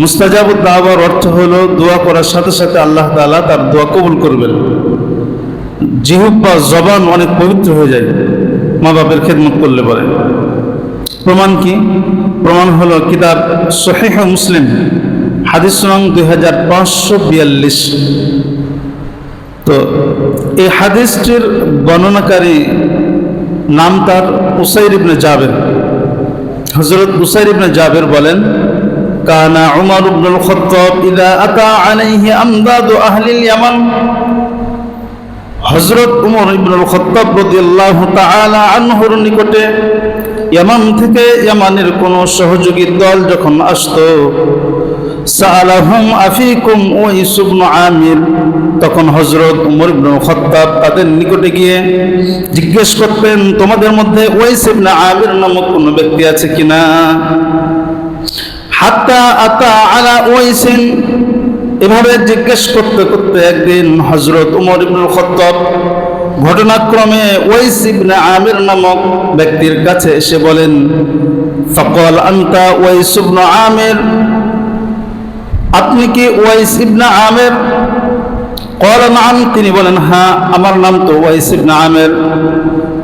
মুস্তাজাবুদ দাওয়ার অর্থ হলো দোয়া করার সাথে সাথে আল্লাহ তাআলা তার দোয়া কবুল করবেন। জিহুব বা জবান অনেক পবিত্র হয়ে যায় মা বাপের খেদমত করলে পরে। প্রমাণ কি? প্রমাণ হলো কিতাব সহিহ মুসলিম, হাদিস রং দুই হাজার পাঁচশো বিয়াল্লিশ। তো এই হাদিসটির বর্ণনাকারী নাম তার উসাইর ইবনে জাবের। হজরত উসাইর ইবনে জাবের বলেন কানা উমর ইবনুল খাত্তাব ইদা আতা আলাইহি আমদাদু আহলিল ইয়ামান হজরত উমর ইবনুল খত্তাব রাদিয়াল্লাহু তাআলা আনহুর নিকটে ইয়ামান থেকে ইয়ামানের কোন সহযোগী দল যখন আসতো সালাহুম আফিকুম ওয়াইস ইবনু আমির। তখন হজরত উমর ইবনুল খত্তাব তাদের নিকটে গিয়ে জিজ্ঞেস করতেন, তোমাদের মধ্যে ওয়াইস ইবনে আমির নামক কোনো ব্যক্তি আছে কিনা? হাত্তা আতা আলা ওয়াইসিন এভাবে জিজ্ঞেস করতে করতে একদিন হজরত উমর ইবনুল খত্তাব ঘটনাক্রমে ওয়াইস ইবনে আমির নামক ব্যক্তির কাছে এসে বলেন, ফকল আন্তা ওয়াইস ইবনে আমির? আপনি কি ওয়াইস ইবনে আমির? কল নাম তিনি বলেন হ্যাঁ আমার নাম তো ওয়াইস ইবনে আমির।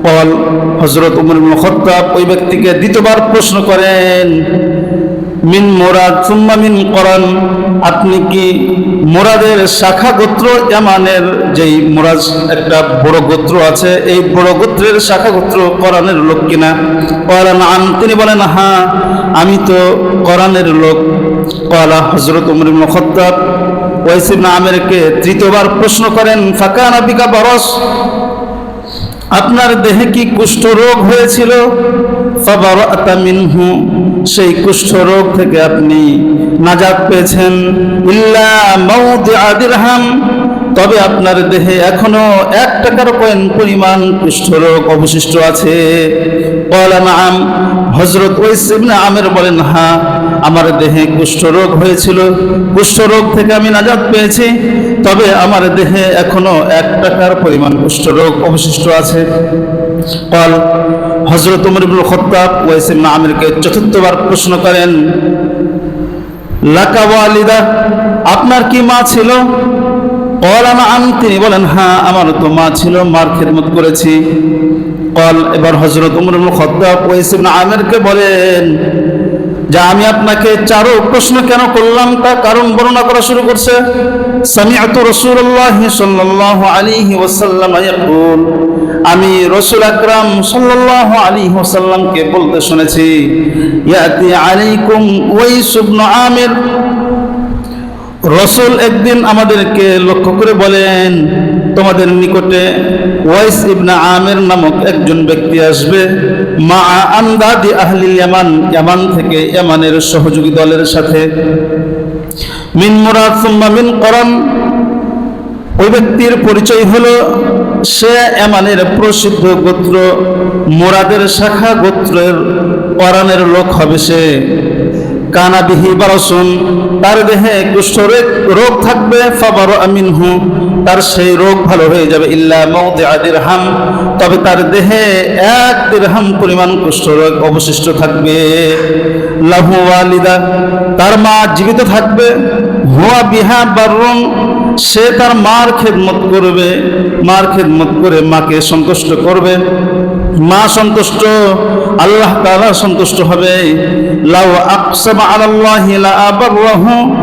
কল হজরত উমর ইবনুল খত্তাব ওই ব্যক্তিকে দ্বিতীয়বার প্রশ্ন করেন মিন মোরাদ, সুম্মা মিন করান আপনি কি মোরাদের শাখা গোত্র? ইয়ামানের যেই মোরাজ একটা বড় গোত্র আছে, এই বড় গোত্রের শাখা গোত্র করানের লোক কিনা? করান আন তিনি বলেন হ্যাঁ আমি তো করানের লোক। কলা হজরত উমর ইবনে খত্তাব ওয়াইস ইবনে আমেরকে তৃতীয়বার প্রশ্ন করেন ফাঁকা নাবিকা বরস? আপনার দেহে কি কুষ্ঠ রোগ হয়েছিল? মিনহু সেই কুষ্ঠ রোগ থেকে আপনি নাজাত পেয়েছেন। ইল্লা মাউদিআ দিরহাম তবে আপনার দেহে এখনও এক টাকার কয়েন পরিমাণ কুষ্ঠরোগ অবশিষ্ট আছে। নাম হজরত ওয়াইস ইবনে আমের বলেন হ্যাঁ আমার দেহে কুষ্ঠরোগ হয়েছিল। কুষ্ঠরোগ থেকে আমি নাজাদ পেয়েছি। তবে আমার দেহে এখনও এক টাকার পরিমাণ কুষ্ঠরোগ অবশিষ্ট আছে। কল হজরত উমর ইবনুল খত্তাব ওয়াইস ইবনে আমিরকে চতুর্থবার প্রশ্ন করেন, লাকা আপনার কি মা ছিল? কল আম তিনি বলেন হ্যাঁ আমার তো মা ছিল, মার খেদমত করেছি। কল এবার হজরত উমর ইবনুল খত্তাব ওয়াইস ইবনে বলেন, যে আমি আপনাকে চারো প্রশ্ন কেন করলাম তা কারণ বর্ণনা করা শুরু করছে। সামিআতু রাসূলুল্লাহ সাল্লাল্লাহু আলাইহি ওয়াসাল্লাম ইয়াকুল। আমি রাসূল আকরাম সাল্লাল্লাহু আলাইহি ওয়াসাল্লামকে বলতে শুনেছি, ইয়াতি আলাইকুম ওয়াইস ইবনে আমির। রসুল একদিন আমাদেরকে লক্ষ্য করে বলেন, তোমাদের নিকটে ওয়াইস ইবনা আমের নামক একজন ব্যক্তি আসবে। মা আন্দাদি আহলিল ইয়ামান ইয়ামান থেকে ইয়ামানের সহযোগী দলের সাথে। মিন মুরাদ সুম্মা মিন করন ওই ব্যক্তির পরিচয় হলো সে এমানের প্রসিদ্ধ গোত্র মোরাদের শাখা গোত্রের পরাণের লোক হবে সে। কানাবিহি বারসুন। তার দেহে কুষ্ঠ রোগ থাকবে ফাবার আমিন হু তার সেই রোগ ভালো হয়ে যাবে ইল্লা মৌদে আদির হাম তবে তার দেহে এক দিরহাম পরিমাণ কুষ্ঠ রোগ অবশিষ্ট থাকবে। লাহু ওয়ালিদা। তার মা জীবিত থাকবে। হুয়া বিহা বারুন সে তার মার খেদমত করবে। মার খেদমত করে মাকে সন্তুষ্ট করবে। মা সন্তুষ্ট, আল্লাহ তাআলা সন্তুষ্ট হবে। লাউ আল্লাহ আলাল্লাহি লা আবাররাহু।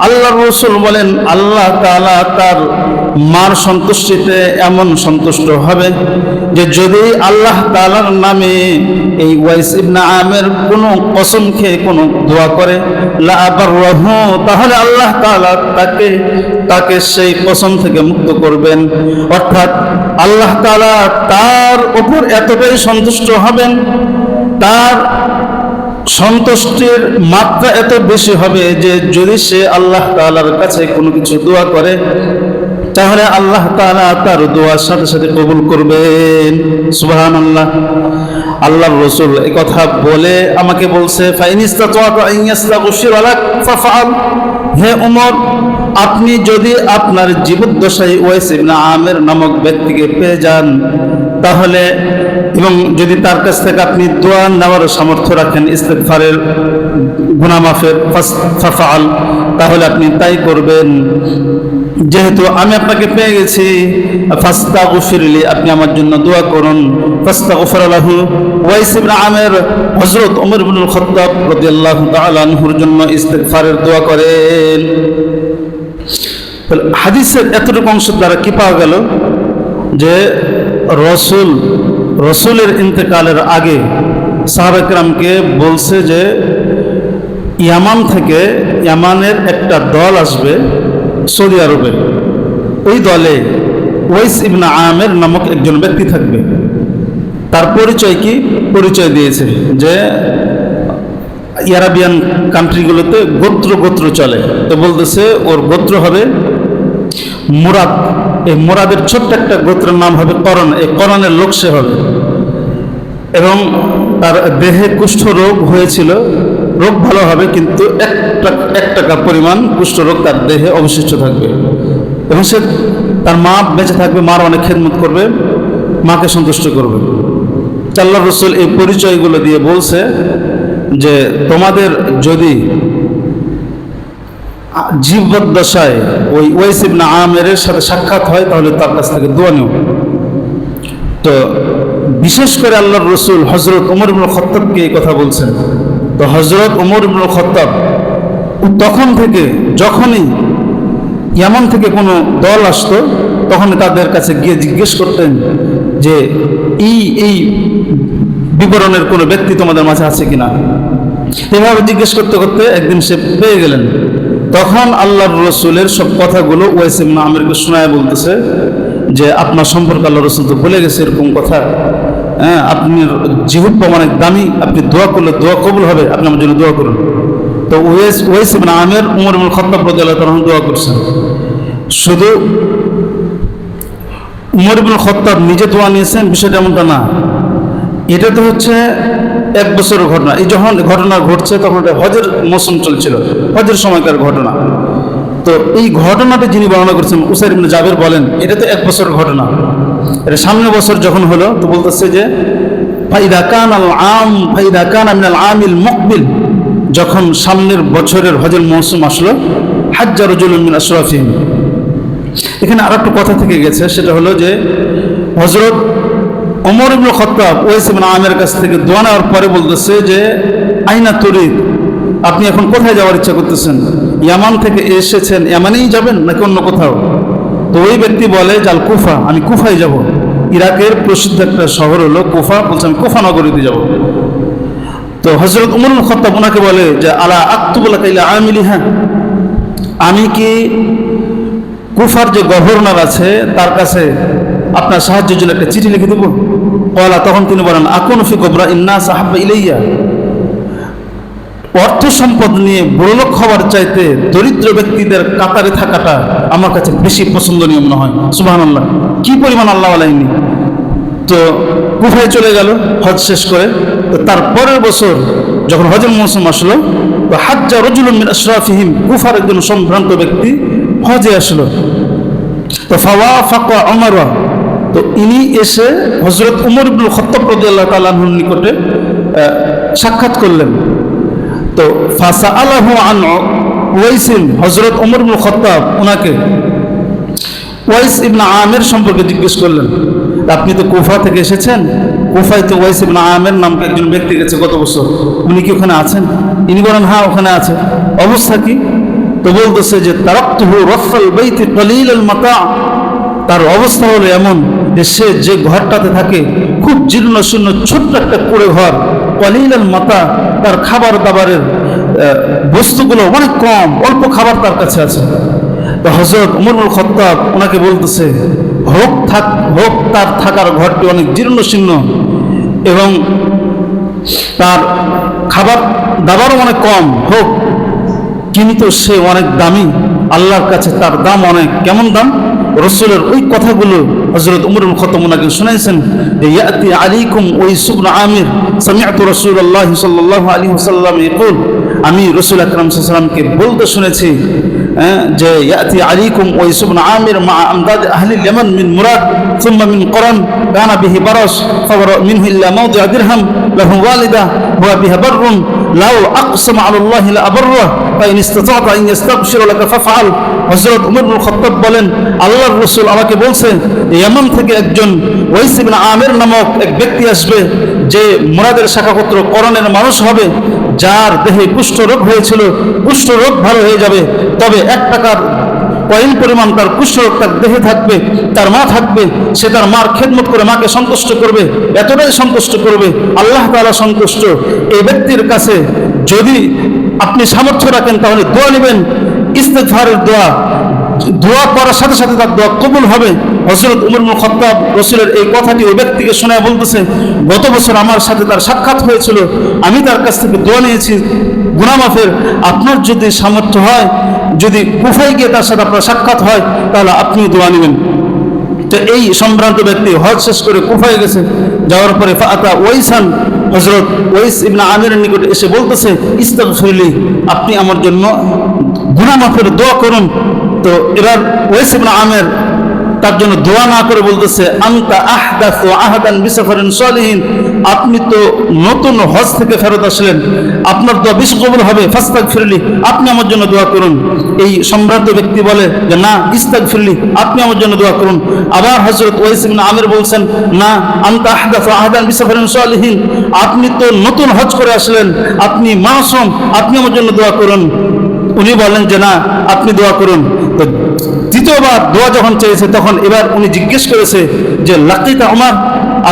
আল্লাহ রসুল বলেন, আল্লাহ তাআলা তার মার সন্তুষ্টিতে এমন সন্তুষ্ট হবে যে যদি আল্লাহ তাআলার নামে এই ওয়াইস ইবনে আমের কোনো কসম খেয়ে কোনো দোয়া করে, লা আবাররাহু, তাহলে আল্লাহ তাআলা তাকে তাকে সেই কসম থেকে মুক্ত করবেন। অর্থাৎ আল্লাহ তাআলা তার উপর এতটাই সন্তুষ্ট হবেন, তার সন্তুষ্টির মাত্রা এত বেশি হবে যে যদি সে আল্লাহ তাআলার কাছে কোনো কিছু দোয়া করে তাহলে আল্লাহ তাআলা তার দোয়ার সাথে সাথে কবুল করবেন। সুবহান আল্লাহ আল্লাহ রসুল এই কথা বলে আমাকে বলছে হে উমর, আপনি যদি আপনার জীবদ্দশায় ওয়াইস ইবনে আমের নামক ব্যক্তিকে পেয়ে যান, তাহলে এবং যদি তার কাছ থেকে আপনি দোয়া নেওয়ার সামর্থ্য রাখেন ইস্তেকফারের গুনামাফের ফাফাল তাহলে আপনি তাই করবেন। যেহেতু আমি আপনাকে পেয়ে গেছি ফাস্তা গুফিরলি আপনি আমার জন্য দোয়া করুন। ফাস্তা গুফর আলাহু ওয়াইস ইবনে আমের, হযরত ওমর ইবনুল খাত্তাব রাদিয়াল্লাহু তাআলা আনহুর জন্য ইস্তেগফারের দোয়া করেন। হাদিসের এতটুকু অংশ দ্বারা কি পাওয়া গেল? যে রসুল, রসুলের ইন্তেকালের আগে সাহাবাকরামকে বলছে যে, ইয়ামান থেকে, ইয়ামানের একটা দল আসবে সৌদি আরবে ওই দলে ওয়েস ইবনা আমের নামক একজন ব্যক্তি থাকবে। তার পরিচয় কি? পরিচয় দিয়েছে যে ইয়ারাবিয়ান কান্ট্রিগুলোতে গোত্র গোত্র চলে। তো বলতেছে, ওর গোত্র হবে মুরাদ। এই মুরাদের ছোট্ট একটা গোত্রের নাম হবে করণ। এই করণের লোক সে হবে। এবং তার দেহে কুষ্ঠ রোগ হয়েছিল। রোগ ভালো হবে, কিন্তু একটা এক টাকা পরিমাণ কুষ্ঠ রোগ তার দেহে অবশিষ্ট থাকবে। এবং সে তার মা বেঁচে থাকবে, মার অনেক খেদমত করবে, মাকে সন্তুষ্ট করবে। চাল্লা রসুল এই পরিচয়গুলো দিয়ে বলছে যে, তোমাদের যদি জীবদ্দশায় ওই ওয়াইসিব না আমের সাথে সাক্ষাৎ হয়, তাহলে তার কাছ থেকে দোয়া নিও। তো বিশেষ করে আল্লাহর রসুল হজরত উমর খত্তাবকে এই কথা বলছেন। তো হজরত উমর ইবনুল খত্তাব তখন থেকে যখনই ইয়ামান থেকে কোনো দল আসতো তখন তাদের কাছে গিয়ে জিজ্ঞেস করতেন যে, এই এই বিবরণের কোনো ব্যক্তি তোমাদের মাঝে আছে কিনা? এভাবে জিজ্ঞেস করতে করতে একদিন সে পেয়ে গেলেন। তখন আল্লাহর রসুলের সব কথাগুলো ওয়াইসিম আমিরকে শোনায় বলতেছে যে, আপনার সম্পর্কে আল্লাহ রসুল তো বলে গেছে এরকম কথা। হ্যাঁ আপনি জিহুব্বা অনেক দামি, আপনি দোয়া করলে দোয়া কবুল হবে, আপনি আমার জন্য দোয়া করুন। তো ওয়েস ওয়েস মানে আমের, উমর ইবনুল খত্তাব রাদিয়াল্লাহু তাআলা দোয়া করছেন। শুধু উমর ইবনুল খত্তাব নিজে দোয়া নিয়েছেন, বিষয়টা এমনটা না। এটা তো হচ্ছে এক বছরের ঘটনা। এই যখন ঘটনা ঘটছে, তখন এটা হজের মৌসুম চলছিল। হজের সময়কার ঘটনা। তো এই ঘটনাটা যিনি বর্ণনা করছেন, উসাইর ইবনে জাবের বলেন এটা তো এক বছরের ঘটনা। এটা সামনে বছর যখন হলো, তো বলতেছে যে, ফাইদা কান আল আম ফাইদা কান আমিনাল আমিল মুকবিল। যখন সামনের বছরের হজের মৌসুম আসলো হাজ্জার মিন আশরাফিহিম। এখানে আর একটা কথা থেকে গেছে, সেটা হলো যে, হজরত ওমর ইবনুল খত্তাব ইবনে আমের কাছ থেকে দোয়া নেওয়ার পরে বলতেছে যে, আইনা তরিদ, আপনি এখন কোথায় যাওয়ার ইচ্ছা করতেছেন? ইয়ামান থেকে এসেছেন, ইয়ামানেই যাবেন নাকি অন্য কোথাও? তো ওই ব্যক্তি বলে জাল কুফা আমি কুফায় যাব। ইরাকের প্রসিদ্ধ একটা শহর হলো কোফা, বলছে আমি কুফা নগরীতে যাব। তো হজরত উমর খত্তাব ওনাকে বলে যে, আলা আক্তুবুল্লা কাইলা আমিলি হ্যাঁ আমি কি কুফার যে গভর্নর আছে, তার কাছে আপনার সাহায্যের জন্য একটা চিঠি লিখে দেবো? কয়লা তখন তিনি বলেন, আকুন ফি গোবরা ইন্না সাহাব ইলাইয়া। অর্থ সম্পদ নিয়ে বড়লোক হওয়ার চাইতে দরিদ্র ব্যক্তিদের কাতারে থাকাটা আমার কাছে বেশি পছন্দনীয় মনে হয়। সুবাহান আল্লাহ কি পরিমাণ আল্লাহ আলাইনি তো কুফায় চলে গেল, হজ শেষ করে। তো তার পরের বছর যখন হজের মৌসুম আসলো, তো হাজ্জা রজুল আশরাফিহিম কুফার একজন সম্ভ্রান্ত ব্যক্তি হজে আসলো। তো ফাওয়া ফাঁকা অমরা তো ইনি এসে হজরত উমর ইবনুল খত্তাব রাদিয়াল্লাহু তাআলার নিকটে সাক্ষাৎ করলেন। তো ফাসা আলাহু আন ওয়াইসিন হজরত উমর ইবনুল খত্তাব ওনাকে ওয়াইস ইবনা আমের সম্পর্কে জিজ্ঞেস করলেন, আপনি তো কুফা থেকে এসেছেন? কুফায় তো ওয়াইস ইবনা আমের নামকে একজন ব্যক্তি গেছে গত বছর। উনি কি ওখানে আছেন? ইনি বলেন হ্যাঁ ওখানে আছে। অবস্থা কি? তো বলতেছে যে, তারাক্তুহু রফাল বাইতি কলিল মাতা। তার অবস্থা হলো এমন যে, সে যে ঘরটাতে থাকে, খুব জীর্ণ শূন্য ছোট্ট একটা কুড়ে ঘর কলিল মাতা। তার খাবার দাবারের বস্তুগুলো অনেক কম, অল্প খাবার তার কাছে আছে। তো হজরত উমরুল খত্তাব ওনাকে বলতেছে, হোক থাক, হোক তার থাকার ঘরটি অনেক জীর্ণ শীর্ণ এবং তার খাবার দাবারও অনেক কম, হোক। কিন্তু সে অনেক দামি, আল্লাহর কাছে তার দাম অনেক। কেমন দাম? রসুলের ওই কথাগুলো হজরত উমরুল খতম ওনাকে শুনাইছেন যে ইয়াতি আলাইকুম ওই সুবন আমির সামিআতু রাসূলুল্লাহ সাল্লাল্লাহু আলাইহি ওয়াসাল্লাম ইয়াকুল আমি রসুল আকরাম সাল্লামকে বলতে শুনেছি হ্যাঁ, যে ইয়াতি আলিকুম ওয়াইস ইবনে আমির মা আমদাদ আহলি ইয়ামান মিন মুরাদ ثم من قرن كان به برص فبرأ منه إلا موضع درهم له والدة هو بها بر لو أقسم على الله لأبره فإن استطعت أن يستغفر لك فافعل হযরত উমর খাত্তাব বলেন, আল্লাহর রাসূল আমাকে বলছে, ইয়ামান থেকে একজন ওয়াইস আমের নামক এক ব্যক্তি আসবে, যে মুরাদের শাখাপত্র করণের মানুষ হবে, যার দেহে কুষ্ঠ রোগ হয়েছিল কুষ্ঠ রোগ ভালো হয়ে যাবে, তবে এক টাকার কয়েন পরিমাণ তার কুষ্ঠরোগ তার দেহে থাকবে, তার মা থাকবে, সে তার মার খেদমত করে মাকে সন্তুষ্ট করবে, এতটাই সন্তুষ্ট করবে, আল্লাহ তাআলা সন্তুষ্ট। এই ব্যক্তির কাছে যদি আপনি সামর্থ্য রাখেন, তাহলে দোয়া নেবেন। ইস্তেগফারের দোয়া দোয়া করার সাথে সাথে তার দোয়া কবুল হবে। হজরত উমর খত্তাব রসুলের এই কথাটি ওই ব্যক্তিকে শোনায় বলতেছে, গত বছর আমার সাথে তার সাক্ষাৎ হয়েছিল। আমি তার কাছ থেকে দোয়া নিয়েছি। গুনামাফের আপনার যদি সামর্থ্য হয়, যদি কুফাই গিয়ে তার সাথে আপনার সাক্ষাৎ হয়, তাহলে আপনি দোয়া নেবেন। তো এই সম্ভ্রান্ত ব্যক্তি হজ শেষ করে কুফায় গেছে। যাওয়ার পরে ফাতা ওয়াইসান হজরত ওয়াইস ইবনা আমিরের নিকটে এসে বলতেছে, ইস্তাগফিরলি, আপনি আমার জন্য গুনামাফের দোয়া করুন। তো এবার ওয়াইস ইবনা আমের তার জন্য দোয়া না করে বলতেছে, আন্তা আহদাস আহাদান বিসাফারিন সলিহীন। আপনি তো নতুন হজ থেকে ফেরত আসলেন। আপনার দোয়া বেশি কবুল হবে ফাস্তাক ফিরলি আপনি আমার জন্য দোয়া করুন। এই সম্রাট ব্যক্তি বলে যে, না ইস্তাক ফিরলি আপনি আমার জন্য দোয়া করুন। আবার হজরত ওয়াইস ইবনে আমির বলছেন, না, আন্তা আহদাস আহাদান বিসাফারিন সলিহীন। আপনি তো নতুন হজ করে আসলেন। আপনি মাসুম, আপনি আমার জন্য দোয়া করুন। উনি বলেন যে, না, আপনি দোয়া করুন। তো দ্বিতীয়বার দোয়া যখন চেয়েছে, তখন এবার উনি জিজ্ঞেস করেছে যে লাকিতা আমার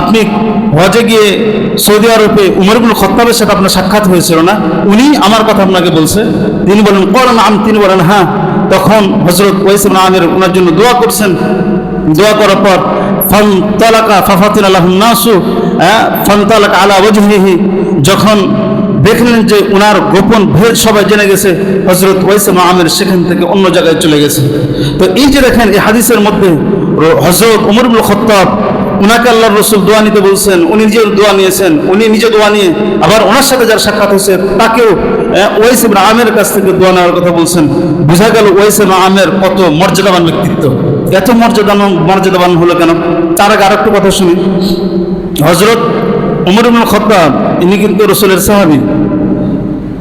আপনি হজে গিয়ে সৌদি আরবে উমরগুল খত্তাবের সাথে আপনার সাক্ষাৎ হয়েছিল না? উনি আমার কথা আপনাকে বলছে। তিনি বলেন করেন আম তিনি বলেন হ্যাঁ। তখন হজরত ওয়াইসিম আমের ওনার জন্য দোয়া করছেন। দোয়া করার পর ফান তালাকা ফাফাতিন আল্লাহ নাসু। হ্যাঁ ফান তালাকা আলা ওজহিহি যখন দেখলেন যে উনার গোপন ভেদ সবাই জেনে গেছে হজরত ওয়াইসাম আমের সেখান থেকে অন্য জায়গায় চলে গেছে। তো এই যে দেখেন, এই হাদিসের মধ্যে হজরত উমরুল খত্তাব, উনাকে আল্লাহ রসুল দোয়া নিতে বলছেন, উনি নিজে দোয়া নিয়েছেন, উনি নিজে দোয়া নিয়ে আবার ওনার সাথে যার সাক্ষাৎ হয়েছে, তাকেও ওয়াইসিম আমের কাছ থেকে দোয়া নেওয়ার কথা বলছেন। বোঝা গেল ওয়াইসিম আমের কত মর্যাদাবান ব্যক্তিত্ব। এত মর্যাদাবান মর্যাদাবান হলো কেন? তার আগে আরেকটু কথা শুনি। হজরত উমরুল খত্তাব, ইনি কিন্তু রসুলের সাহাবি।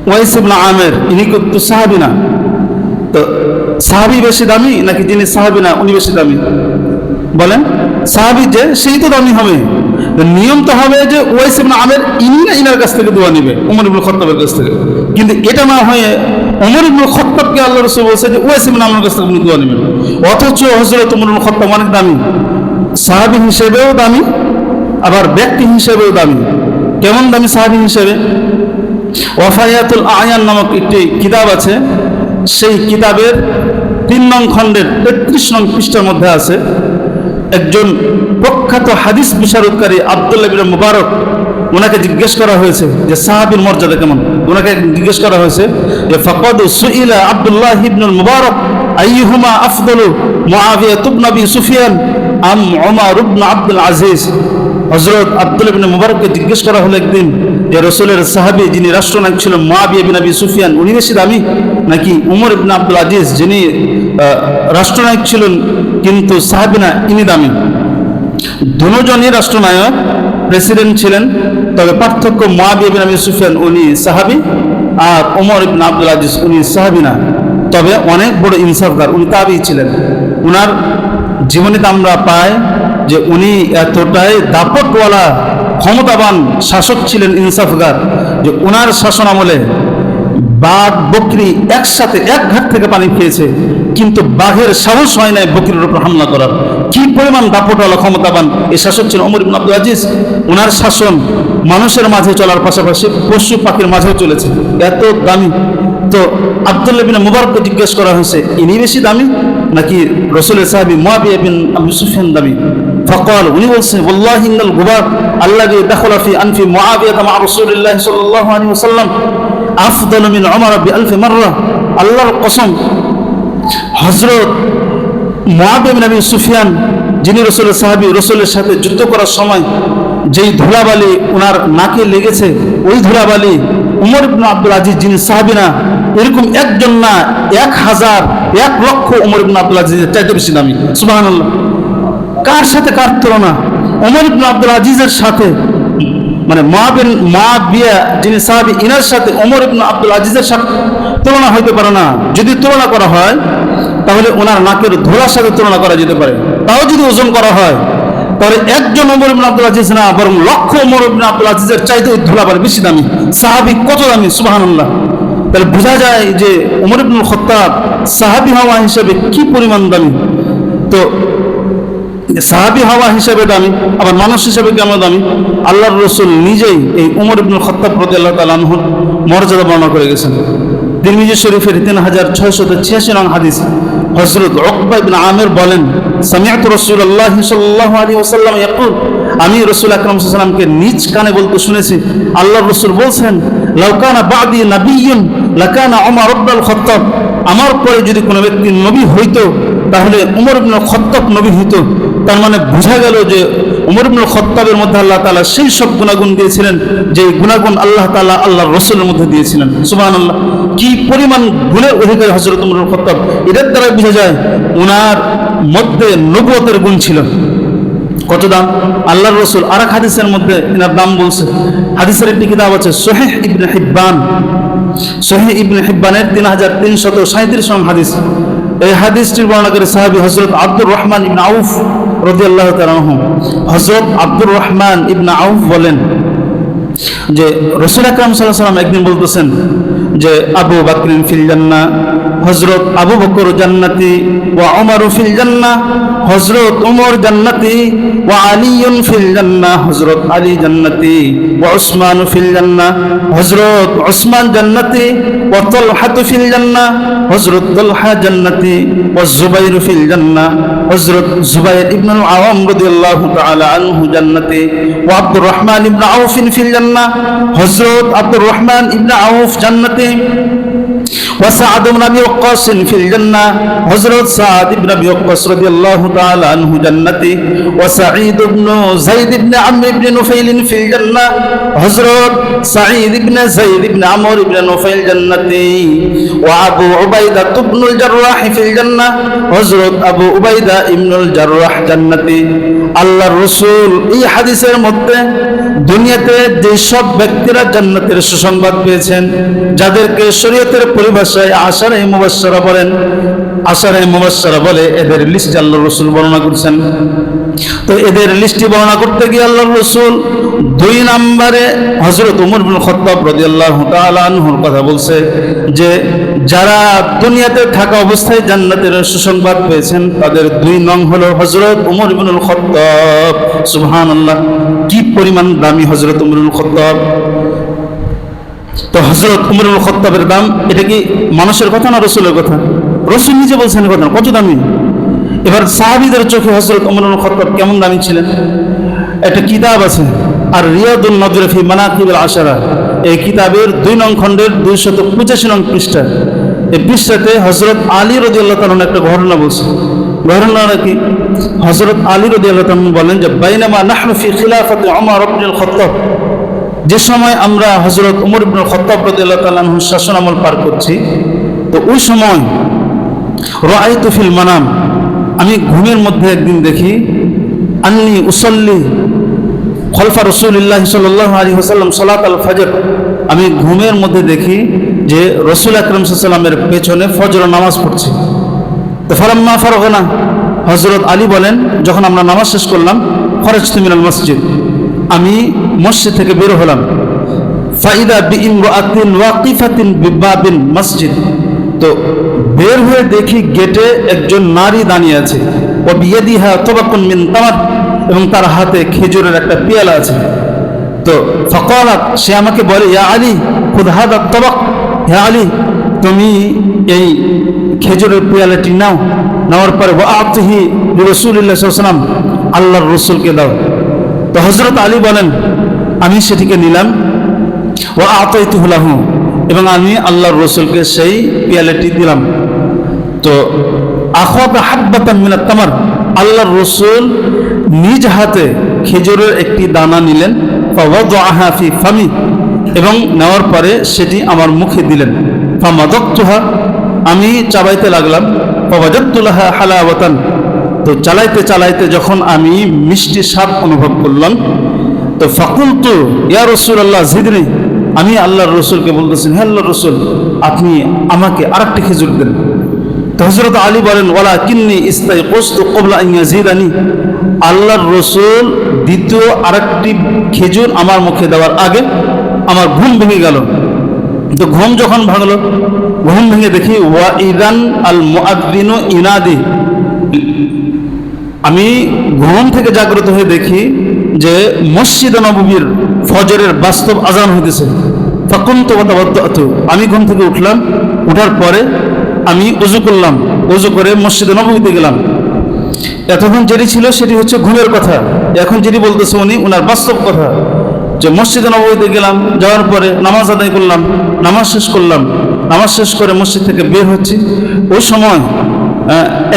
ওয়াইস ইবনা আমের, ইনি কিন্তু সাহাবি না। তো সাহাবি বেশি দামি নাকি যিনি সাহাবি না, উনি বেশি দামি? বলেন, সাহাবি যে, সেই তো দামি হবে। নিয়ম তো হবে যে ওয়াইস ইবনা আমের ইনি না ইনার কাছ থেকে দোয়া নিবে, উমর ইবনুল খত্তাবের কাছ থেকে। কিন্তু এটা না হয়ে উমর ইবনুল খত্তাবকে আল্লাহ রসুল বলছে যে ওয়াইস ইবনা আমের কাছ থেকে দোয়া নেবেন। অথচ হজরত উমর ইবনুল খত্তাব অনেক দামি। সাহাবি হিসেবেও দামি আবার ব্যক্তি হিসেবেও দামি। কেমন দামি সাহাবি হিসেবে? ওয়াফায়াতুল আয়ান নামক একটি কিতাব আছে। সেই কিতাবের তিন নং খণ্ডের তেত্রিশ নং পৃষ্ঠার মধ্যে আছে। একজন প্রখ্যাত হাদিস বিশারদকারী আবদুল্লাহ বিন মুবারক, ওনাকে জিজ্ঞেস করা হয়েছে যে সাহাবির মর্যাদা কেমন? ওনাকে জিজ্ঞেস করা হয়েছে যে ফকদ সুইলা আবদুল্লাহ ইবনুল মুবারক আইহুমা আফদলু মুআবিয়া তুবনবী সুফিয়ান আম ওমর ইবনে আব্দুল আজিজ। হজরত আব্দুল মুবারককে জিজ্ঞেস করা হলো একদিন যে রসুলের সাহাবি যিনি রাষ্ট্রনায়ক ছিল মহাবিয়া বিন আবি সুফিয়ান, উনি বেশি দামি নাকি উমর ইবিন আব্দুল আজিজ যিনি রাষ্ট্রনায়ক ছিলেন, কিন্তু সাহাবিনা ইনি দামি? দুজনই রাষ্ট্রনায়ক, প্রেসিডেন্ট ছিলেন, তবে পার্থক্য মহাবিয়া বিন আবি সুফিয়ান, উনি সাহাবি আর উমর ইবিন আব্দুল আজিজ, উনি সাহাবি না। তবে অনেক বড় ইনসাফদার উনি তাবি ছিলেন। উনার জীবনীতে আমরা পাই যে উনি এতটাই দাপটওয়ালা, ক্ষমতাবান শাসক ছিলেন ইনসাফগার, যে ওনার শাসন আমলে বাঘ, বকরি একসাথে এক ঘাট থেকে পানি খেয়েছে, কিন্তু বাঘের সাহস হয় নাই বকরির উপর হামলা করার। কি পরিমাণ দাপটওয়ালা, ক্ষমতাবান এই শাসক ছিলেন অমর ইবন আব্দুল আজিজ। ওনার শাসন মানুষের মাঝে চলার পাশাপাশি পশু পাখির মাঝেও চলেছে। এত দামি। তো আবদুল্লাহ বিন মুবারককে জিজ্ঞেস করা হয়েছে, ইনি বেশি দামি? নাকি রসুলের সাহাবি মোয়াবিয়া বিন আবু সুফিয়ান দাবি ফকল, উনি বলছেন ওল্লাহ ইন্নাল গুবার আল্লাহ দাখলাফি আনফি মোয়াবিয়া তামা রসুলিল্লাহ সাল্লাহ আলী ওসাল্লাম আফদাল মিন অমর আবি আলফি মার্রা। আল্লাহর কসম হজরত মোয়াবিয়া বিন আবি সুফিয়ান, যিনি রসুলের সাহাবি, রসুলের সাথে যুদ্ধ করার সময় যেই ধুলাবালি ওনার নাকে লেগেছে, ওই ধুলাবালি উমর ইবনে আব্দুল আজিজ যিনি সাহাবিনা, এরকম একজন না, এক হাজার, এক লক্ষ উমর ইবনে আব্দুল আজিজের চাইতে বেশি দামি। সুবহানাল্লাহ। কার সাথে কার তুলনা? উমর ইবনে আব্দুল আজিজের সাথে মানে মা বিন, মা বিয়া যিনি সাহাবি, ইনার সাথে ওমর ইবনে আব্দুল আজিজের সাথে তুলনা হইতে পারে না। যদি তুলনা করা হয়, তাহলে ওনার নাকের ধোলার সাথে তুলনা করা যেতে পারে। তাও যদি ওজন করা হয় তাহলে একজন ওমর ইবনে আব্দুল আজিজ না, বরং লক্ষ ওমর ইবনে আব্দুল আজিজের চাইতে ধুলাবার বেশি দামি। সাহাবি কত দামি, সুবহানাল্লাহ। তাহলে বোঝা যায় যে ওমর ইবনুল খত্তাব সাহাবি হওয়া হিসেবে কি পরিমাণ দামি। তো সাহাবি হওয়া হিসেবে দামি, আবার মানুষ হিসেবে কেমন দামি? আল্লাহর রসুল নিজেই এই উমর ইবনুল খত্তাব প্রতি আল্লাহ তালাহুর মর্যাদা বর্ণনা করে গেছেন। তিরমিজি শরীফের তিন হাজার ছয়শত ছিয়াশি নং হাদিস। হজরত অকবা ইবনে আমের বলেন সামিয়াত রসুল আল্লাহ সাল্লাহ আলী ওসাল্লাম ইয়াকুল, আমি রসুল আকরম সাল্লামকে নিজ কানে বলতে শুনেছি। আল্লাহ রসুল বলছেন লাউকানা বাদি নাবিয়ুন লাকানা ওমর ইবনুল খত্তাব আমার পরে যদি কোনো ব্যক্তি নবী হইতো, তাহলে উমর ইবনুল খত্তাব নবী হইতো। তার মানে বোঝা গেল যে উমর ইবনুল খত্তাবের মধ্যে আল্লাহ তাআলা সেই সব গুণাগুণ দিয়েছিলেন যে গুণাগুণ আল্লাহ তাআলা আল্লাহর রসুলের মধ্যে দিয়েছিলেন। সুবহানাল্লাহ। কি পরিমাণ গুণের অধিকারী হযরত উমর ইবনুল খত্তাব? এদের দ্বারা বোঝা যায় ওনার মধ্যে নবুয়তের গুণ ছিল। কত দাম? আল্লাহর রসুল আর এক হাদিসের মধ্যে এনার দাম বলছে। হাদিসের একটি কিতাব আছে, সোহেহ ইবনে হিব্বান। সোহেহ ইবনে হিব্বানের তিন হাজার তিনশত সাঁত্রিশ হাদিস। এই হাদিসটির বর্ণনা করে সাহাবি হজরত আব্দুর রহমান ইবনে আউফ রদি আল্লাহ তালাহ হজরত আব্দুর রহমান ইবনা আউফ বলেন যে, রসুল আকরাম সাল্লাহ সাল্লাম একদিন বলতেছেন যে, আবু বাকরিন ফিল জান্না হজরত আবু বকর জান্নাতি ওয়া ওমর ফিল জান্না হজরত উমর জান্নাতি ওয়া আলিয়ুন ফিল জান্না হজরত আলী জান্নাতি ওয়া উসমান ফিল জান্না হজরত উসমান জান্নাতি ওয়া তালহাতু ফিল জান্না হজরত তালহা জান্নাতি ওয়া জুবাইর ফিল জান্না হজরত জুবাইর ইবনুল আওয়াম রাদিয়াল্লাহু তাআলা আনহু জান্নাতি ওয়া আব্দুর রহমান ইবনে আউফ ফিল জান্না হজরত আব্দুর রহমান ইবনে আউফ জান্নাতি وسعد بن ابي وقاص في الجنه حضرت سعد بن ابي وقاص رضي الله تعالى عنه جنتي وسعيد بن زيد بن عمرو بن نفيل في الجنه حضرت سعيد بن زيد بن عمرو بن نفيل جنتي وابو عبيده بن الجراح في الجنه حضرت ابو عبيده بن الجراح جنتي আল্লাহ রসুল এই হাদিসের মধ্যে দুনিয়াতে যেসব ব্যক্তিরা জান্নাতের সুসংবাদ পেয়েছেন যাদেরকে শরীয়তের পরিভাষায় আল্লাহ আল্লাহ কথা বলছে যে, যারা দুনিয়াতে থাকা অবস্থায় জান্নাতের সুসংবাদ পেয়েছেন, তাদের দুই নং হলো হজরত উমর খত্তাব। সুবহানাল্লাহ, কি পরিমাণ দামি হজরত উমরুল খত্তাব? তো হজরত উমরুল খত্তাবের দাম, এটা কি মানুষের কথা না রসুলের কথা? রসুল নিজে বলছেন কথা কত দামি? এবার সাহাবিদের চোখে হজরত উমরুল খত্তাব কেমন দামি ছিলেন? একটা কিতাব আছে আর রিয়াদুল নজরফি মানাকিবুল আশারা। এই কিতাবের দুই নং খণ্ডের দুইশত পঁচাশি নং পৃষ্ঠা। এই পৃষ্ঠাতে হজরত আলী রদি আল্লাহ তালন একটা ঘটনা বলছে। ঘটনাটা কি? হজরত আলী রদি আল্লাহ তালন বলেন যে, বাইনামা নাহনু ফি খিলাফতে অমর আব্দুল খত্তাব। যে সময় আমরা হজরত উমর ইবনুল শাসন আমল পার করছি, তো ওই সময় রাআইতু ফিল মানাম, আমি ঘুমের মধ্যে একদিন দেখি, আন্নি উসল্লি খলফা রসুলিল্লাহ সাল্লাহ আলী হাসাল্লাম সালাত আল ফজর। আমি ঘুমের মধ্যে দেখি যে রসুল আকরম সাল্লামের পেছনে ফজর নামাজ পড়ছি। তো ফালাম্মা ফারগনা হজরত আলী বলেন, যখন আমরা নামাজ শেষ করলাম ফরজ তুমিনাল মসজিদ। আমি মসজিদ থেকে বের হলাম। ফাইদা বিইমরাতিন ওয়াকিফাতিন বিবাবিন মসজিদ। তো বের হয়ে দেখি গেটে একজন নারী দাঁড়িয়ে আছে। ও বিয়াদিহা তবাকুন মিন তামার এবং তার হাতে খেজুরের একটা পেয়ালা আছে। তো ফকালাত, সে আমাকে বলে, ইয়া আলী, খুদ হাদা তবাক। হে আলী, তুমি এই খেজুরের পেয়ালাটি নাও। নেওয়ার পরে আতহি রসুল্লাহ সাল্লাম আল্লাহর রসুলকে দাও। তো হজরত আলী বলেন, আমি সেটিকে নিলাম। ও আতইতুহুলাহু এবং আমি আল্লাহর রসুলকে সেই পিয়ালেটি দিলাম। তো আখওয়াত হাব্বাতান মিনাত তামার আল্লাহর রসুল নিজ হাতে খেজুরের একটি দানা নিলেন। ফাওয়াদআহা ফি ফামি এবং নেওয়ার পরে সেটি আমার মুখে দিলেন। ফামাদাক্তুহা আমি চাবাইতে লাগলাম। ফাওয়াজাদতুলাহা হালাওয়াতান তো চালাইতে চালাইতে যখন আমি মিষ্টি স্বাদ অনুভব করলাম, তো ফাকুলতু, ইয়া রাসূলুল্লাহ, জিদনি, আমি আল্লাহর রসুলকে বলতেছি, হে আল্লাহর রসুল, আপনি আমাকে আরেকটি খেজুর দেন। তো হজরত আলী বলেন ওয়ালা কিন্নি ইস্তাই কোস্তু কবলা ইয়াজিদানি। আল্লাহর রসুল দ্বিতীয় আরেকটি খেজুর আমার মুখে দেওয়ার আগে আমার ঘুম ভেঙে গেল। তো ঘুম যখন ভাঙলো, ঘুম ভেঙে দেখি, ওয়া ইদান আল মুআদ্দিনু ইনাদি। আমি ঘুম থেকে জাগ্রত হয়ে দেখি যে মসজিদ নবীর ফজরের বাস্তব আজান হইতেছে। ফাকুন্ত আমি ঘুম থেকে উঠলাম, উঠার পরে আমি উজু করলাম, উজু করে মসজিদে নবীতে গেলাম। এতক্ষণ যেটি ছিল সেটি হচ্ছে ঘুমের কথা। এখন যেটি বলতেছে উনি ওনার বাস্তব কথা। যে মসজিদে নবীতে গেলাম, যাওয়ার পরে নামাজ আদায় করলাম, নামাজ শেষ করলাম, নামাজ শেষ করে মসজিদ থেকে বের হচ্ছি। ওই সময়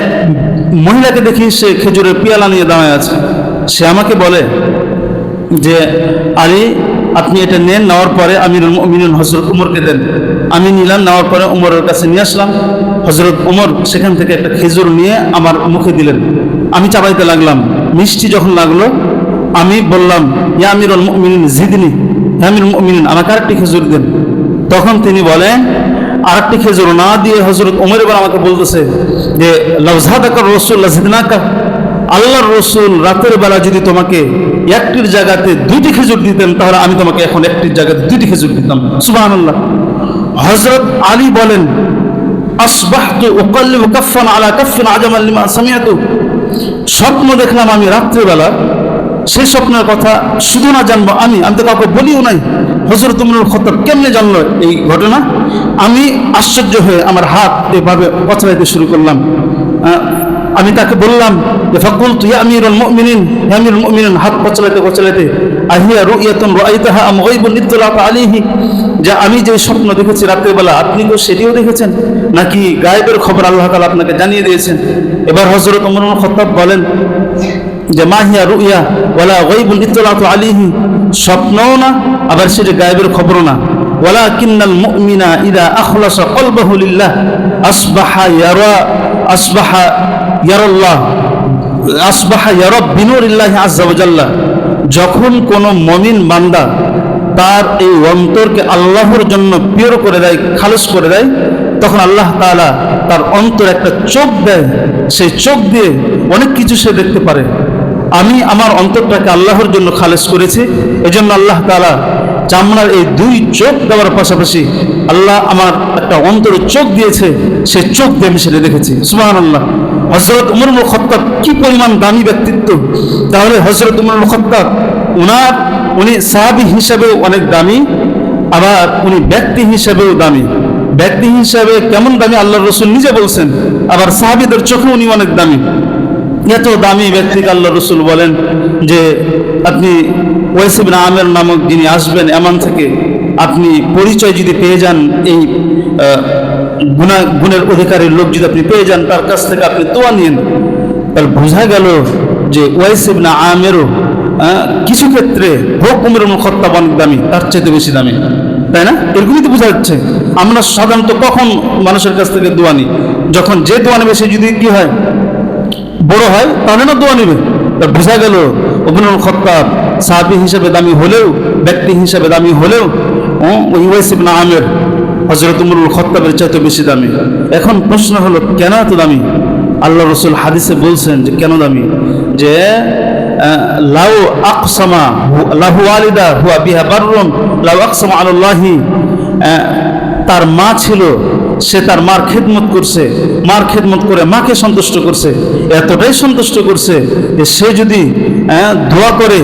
এক মহিলাকে দেখি সে খেজুরের পেয়ালা নিয়ে দাঁড়ায় আছে। সে আমাকে বলে যে, আলী, আপনি এটা নেন, নেওয়ার পরে আমিরুল মিনুল হজরত উমরকে দেন। আমি নিলাম, নেওয়ার পরে উমরের কাছে নিয়ে আসলাম। হজরত উমর সেখান থেকে একটা খেজুর নিয়ে আমার মুখে দিলেন। আমি চাবাইতে লাগলাম। মিষ্টি যখন লাগল, আমি বললাম, ইয়া আমিরুল মিনুন জিদনি। ইয়া আমিরুল মিনুন আমাকে আরেকটি খেজুর দেন। তখন তিনি বলেন আরেকটি খেজুর না দিয়ে হজরত উমর এবার আমাকে বলতেছে যে লফজাদাকার রসুল্লাহ জিদনাকা আল্লাহর রসুল রাতের বেলা যদি তোমাকে একটির জায়গাতে দুইটি খেজুর দিতেন, তাহলে আমি তোমাকে এখন একটির জায়গাতে দুইটি খেজুর দিতাম। সুবাহ আল্লাহ হজরত আলী বলেন আলা স্বপ্ন দেখলাম আমি রাত্রিবেলা। সেই স্বপ্নের কথা শুধু না জানব আমি আমি তো কাউকে বলিও নাই। হজরত উমরুল খত্তাব কেমনে জানলো এই ঘটনা? আমি আশ্চর্য হয়ে আমার হাত এভাবে পচড়াইতে শুরু করলাম। আমি তাকে বললাম যে ফাকুল তুই আমিরুল মুমিনিন হে আমিরুল মুমিনিন হাত পচলাইতে পচলাইতে আহিয়া রুইয়াতুন রাআইতাহা আম গায়বুন ইত্তলাত আলাইহি যে আমি যে স্বপ্ন দেখেছি রাতের বেলা, আপনি তো সেটিও দেখেছেন, নাকি গায়েবের খবর আল্লাহ তাআলা আপনাকে জানিয়ে দিয়েছেন? এবার হযরত ওমর খাত্তাব বলেন যে মাহিয়া রুইয়া, ওয়ালা গায়বুন ইত্তলাত আলাইহি স্বপ্নও না, আবার সেটা গায়েবের খবরও না। ওলা কিন্নাল মুমিনা ইদা আখলাসা কলবাহুলিল্লাহ আসবাহা ইয়ারা, আসবাহা ইয়ারল্লাহ, আসবাহা ইয়ারব বিনুরিল্লাহ আজাল্লাহ যখন কোন মমিন বান্দা তার এই অন্তরকে আল্লাহর জন্য পিওর করে দেয়, খালস করে দেয়, তখন আল্লাহ তালা তার অন্তর একটা চোখ দেয়। সেই চোখ দিয়ে অনেক কিছু সে দেখতে পারে। আমি আমার অন্তরটাকে আল্লাহর জন্য খালেস করেছি এজন্য আল্লাহ তাআলা চামড়ার এই দুই চোখ দেওয়ার পাশাপাশি আল্লাহ আমার একটা অন্তরে চোখ দিয়েছে সে চোখ দিয়ে আমি সেটা দেখেছি। সুমান আল্লাহ হজরত উমর খত্তাব কি পরিমাণ দামি ব্যক্তিত্ব। তাহলে হজরত উমর খত্তাব, উনার, উনি সাহাবি হিসাবেও অনেক দামি, আবার উনি ব্যক্তি হিসাবেও দামি। ব্যক্তি হিসাবে কেমন দামি আল্লাহ রসুল নিজে বলছেন, আবার সাহাবিদের চোখে উনি অনেক দামি। এত দামি ব্যক্তিকে আল্লাহ রসুল বলেন যে আপনি ওয়াইসিবিন আমের নামক যিনি আসবেন এমন থেকে আপনি পরিচয় যদি পেয়ে যান এই গুণা গুণের অধিকারীর লোক যদি আপনি পেয়ে যান তার কাছ থেকে আপনি তোয়া নিন তাহলে বোঝা গেল যে ওয়াইসিবনা আমেরও আহ, কিছু ক্ষেত্রে হোক উমর খত্তাব অনেক দামি তার চাইতে বেশি দামি। তাই না? এরকমই তো বোঝা যাচ্ছে। আমরা সাধারণত কখন মানুষের কাছ থেকে দোয়া নিই? যখন যে দোয়া নেবে সে যদি কি হয় বড় হয় তাহলে না দোয়া নেবে? বোঝা গেল অভিনব খত্তাব সাহাবি হিসেবে দামি হলেও ব্যক্তি হিসেবে দামি হলেও ও, ওই ওয়াইসিব না আমের হজরত উমরুল খত্তাবের চাইতে বেশি দামি। এখন প্রশ্ন হলো কেন এত দামি? আল্লাহ রসুল হাদিসে বলছেন যে কেন দামি? যে লাউ আকসামা লাহু আলিদা হুয়া বিহা বাররুন লাউ আকসামা আলাল্লাহি আহ, তার মা ছিল সে তার মার খেদমত করছে, মার খেদমত করে মাকে সন্তুষ্ট করছে, এতটাই সন্তুষ্ট করছে যে সে যদি দোয়া করে,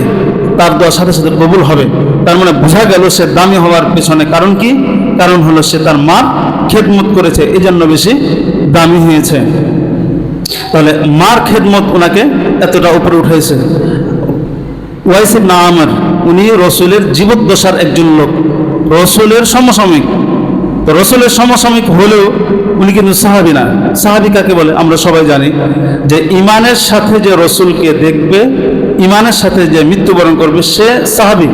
তার দোয়া সাথে সাথে কবুল হবে। তার মানে বোঝা গেল সে দামি হওয়ার পেছনে কারণ কি? কারণ হলো সে তার মার খেদমত করেছে এই জন্য বেশি দামি হয়েছে। তাহলে মার খেদমত ওনাকে এতটা উপরে উঠেছে ওয়াইসিব না আমার, উনি রসুলের জীবদ্দশার একজন লোক, রসুলের সমসাময়িক। তো রসুলের সমসাময়িক হলেও উনি কিন্তু সাহাবি না। সাহাবি কাকে বলে? আমরা সবাই জানি যে ইমানের সাথে যে রসুলকে দেখবে, ইমানের সাথে যে মৃত্যুবরণ করবে, সে সাহাবি।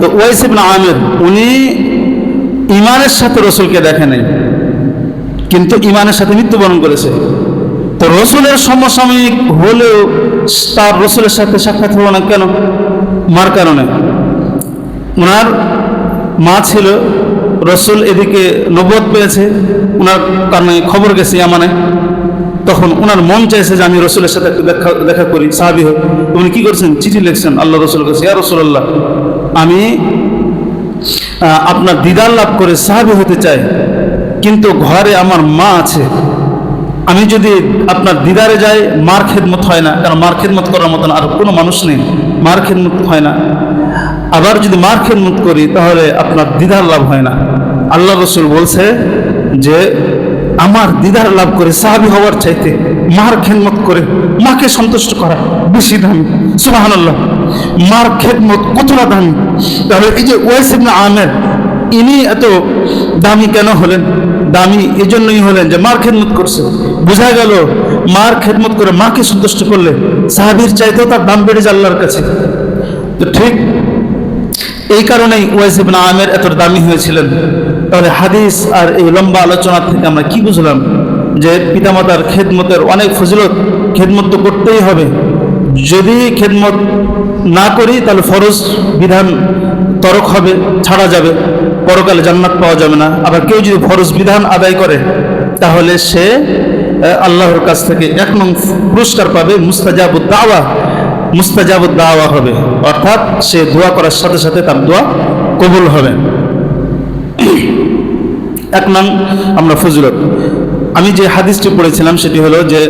তো ওয়াইস ইবনে আমির, উনি ইমানের সাথে রসুলকে দেখে নাই, কিন্তু ইমানের সাথে মৃত্যুবরণ করেছে। তো রসুলের সমসাময়িক হলেও তার রসুলের সাথে সাক্ষাৎ হলো না কেন? মার কারণে। ওনার মা ছিল রসুল এদিকে নবদ পেয়েছে ওনার কারণে খবর গেছে ইয়ামানে। তখন ওনার মন চাইছে যে আমি রসুলের সাথে একটু দেখা দেখা করি, সাহাবি হোক। উনি কি করছেন? চিঠি লিখছেন, আল্লাহ রসুল কাছে ইয়া রসুল্লাহ আমি আপনার দিদার লাভ করে সাহাবি হতে চাই, কিন্তু ঘরে আমার মা আছে। আমি যদি আপনার দিদারে যাই, মার খেদমত হয় না, কারণ মার খেদমত করার মতন আর কোনো মানুষ নেই, মার খেদমত হয় না। আবার যদি মার খেদমত করি, তাহলে আপনার দিদার লাভ হয় না। আল্লাহ রসুল বলছে যে, আমার দিদার লাভ করে, সাহাবি হওয়ার চাইতে মার খেদমত করে মাকে সন্তুষ্ট করা বেশি দামি। সুবাহান আল্লাহ মার খেদমত কতটা দামি? তাহলে এই যে ওয়াইস ইবনে আমের, ইনি এত দামি কেন হলেন? দামি এই জন্যই হলেন যে মার খেদমত করছে। বোঝা গেল, মার খেদমত করে মাকে সন্তুষ্ট করলে সাহাবির চাইতেও তার দাম বেড়ে যায় আল্লাহর কাছে। তো ঠিক এই কারণেই ওয়াইস ইবনে আমের এত দামি হয়েছিলেন। তাহলে হাদিস আর এই লম্বা আলোচনা থেকে আমরা কি বুঝলাম যে পিতামাতার খেদমতের অনেক ফজিলত খেদমত তো করতেই হবে। যদি খেদমত না করি তাহলে ফরজ বিধান তরক হবে, ছাড়া যাবে, পরকালে জান্নাত পাওয়া যাবে না। আবার কেউ যদি ফরজ বিধান আদায় করে, তাহলে সে আল্লাহর কাছ থেকে এক নং পুরস্কার পাবে মুস্তাজাবুদ দাওয়া মুস্তাজাবুদ দাওয়া হবে। অর্থাৎ সে দোয়া করার সাথে সাথে তার দোয়া কবুল হবে। এক নং আমরা ফজিলত। আমি যে হাদিসটি পড়েছিলাম, সেটি হলো যে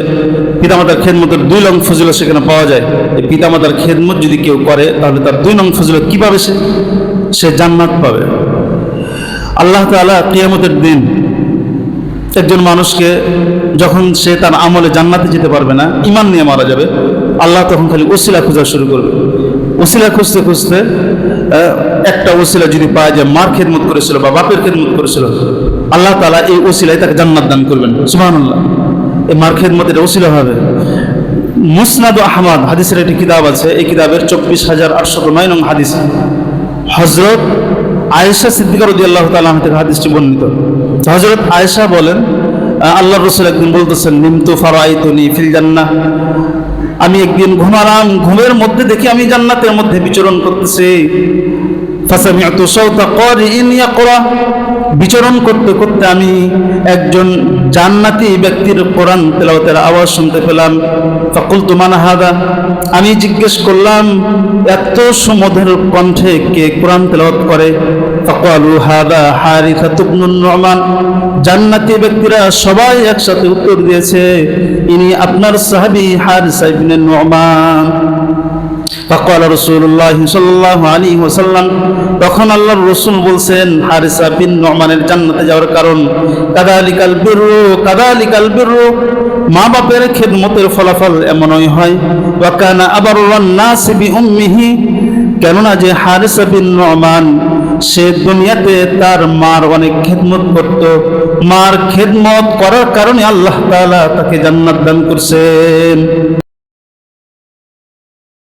পিতামাতার খেদমতের দুই নং ফজিলত সেখানে পাওয়া যায়। এই পিতামাতার খেদমত যদি কেউ করে, তাহলে তার দুই নং ফজিলত কী পাবে সে সে জান্নাত পাবে? আল্লাহ তাআলা কিয়ামতের দিন একজন মানুষকে যখন সে তার আমলে জান্নাতে যেতে পারবে না ইমান নিয়ে মারা যাবে, আল্লাহ তখন খালি ওসিলা খোঁজা শুরু করবে। ওসিলা খুঁজতে খুঁজতে একটা ওসিলা যদি পায় যে মার খেদমত করেছিল বা বাপের খেদমত করেছিল আল্লাহ তালা এই ওসিলায় তাকে জান্নাত দান করবেন। সুবাহ এই মার খেদমত এটা ওসিলা হবে। মুসনাদ আহমদ, হাদিসের একটি কিতাব আছে। এই কিতাবের চব্বিশ হাজার আটশো নয় নং হাদিস। হজরত আয়েশা সিদ্দিকার রদি আল্লাহ তালা থেকে হাদিসটি বর্ণিত। হজরত আয়েশা বলেন আল্লাহ রসুল একদিন বলতেছেন, নিমতু ফারাইতুনি ফিল জান্নাহ। আমি একদিন ঘুমালাম, ঘুমের মধ্যে দেখি আমি জান্নাতের মধ্যে বিচরণ করতেছি। ইয়াকরা। বিচরণ করতে করতে আমি একজন জান্নাতি ব্যক্তির কোরআন তেলাওয়াতের আওয়াজ শুনতে পেলাম। ফাকুলতু মান হাদা? আমি জিজ্ঞেস করলাম, এত সুমধুর কণ্ঠে কে কোরআন তেলাওয়াত করে? ফাকালু হাদা হারিসা ইবনুন নুমান। জান্নাতি ব্যক্তিরা সবাই একসাথে উত্তর দিয়েছে, ইনি আপনার সাহাবী হারিসা ইবনে নুমান। ফকল রসুল্লাহ সাল্লাহ আলী ওসাল্লাম তখন আল্লাহর রসুল বলছেন বিন জান্নাতে যাওয়ার কারণ। মা বাপের খেদমতের ফলাফল এমনই হয়। ওয়াকানা আবার নাসিবি উম্মিহি কেননা যে হারিসা বিন রহমান সে দুনিয়াতে তার মার অনেক খেদমত করত। মার খেদমত করার কারণে আল্লাহ তালা তাকে জান্নাত দান করছেন।